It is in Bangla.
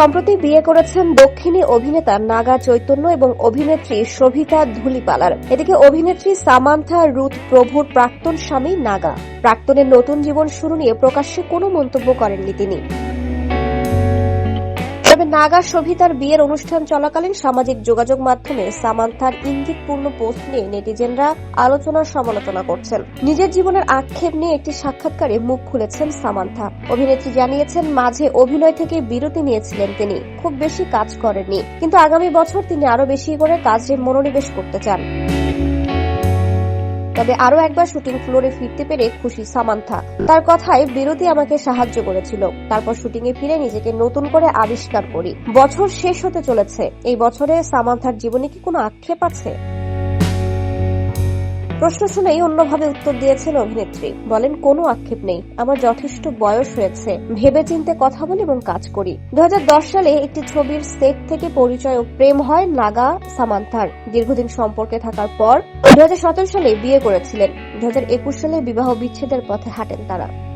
সম্প্রতি বিয়ে করেছেন দক্ষিণী অভিনেতা নাগা চৈতন্য এবং অভিনেত্রী শোভিতা ধুলিপালার। এদিকে অভিনেত্রী সামান্থা রুথ প্রভুর প্রাক্তন স্বামী নাগা। প্রাক্তনের নতুন জীবন শুরু নিয়ে প্রকাশ্যে কোনো মন্তব্য করেননি তিনি। নাগা সভিতার বিয়ের অনুষ্ঠান চলাকালীন সামাজিক যোগাযোগ মাধ্যমে সামান্থার ইঙ্গিতপূর্ণ পোস্ট নিয়ে নেটিজেনরা আলোচনার সমালোচনা করছেন। নিজের জীবনের আক্ষেপ নিয়ে একটি সাক্ষাৎকারে মুখ খুলেছেন সামান্থা। অভিনেত্রী জানিয়েছেন, মাঝে অভিনয় থেকে বিরতি নিয়েছিলেন তিনি। খুব বেশি কাজ করেননি। কিন্তু আগামী বছর তিনি আরও বেশি করে কাজে মনোনিবেশ করতে চান। তবে আরও একবার শুটিং ফ্লোরে ফিরতে পেরে খুশি সামান্থা। তার কথায় বিরতি আমাকে সাহায্য করেছিল। তারপর শুটিং এ ফিরে নিজেকে নতুন করে আবিষ্কার করি। বছর শেষ হতে চলেছে। এই বছরে সামান্থার জীবনে কি কোনো আক্ষেপ আছে? প্রশ্ন শুনেই অন্যভাবে উত্তর দিয়েছেন অভিনেত্রী। বলেন, কোনো আক্ষেপ নেই। আমার যথেষ্ট বয়স হয়েছে। ভেবে চিনতে কথা বলি এবং কাজ করি। দু হাজার দশ সালে একটি ছবির সেট থেকে পরিচয় ও প্রেম হয় নাগা সামান্থার। দীর্ঘদিন সম্পর্কে থাকার পর দু হাজার সতেরো সালে বিয়ে করেছিলেন। দু হাজার একুশ সালে বিবাহ বিচ্ছেদের পথে হাঁটেন তারা।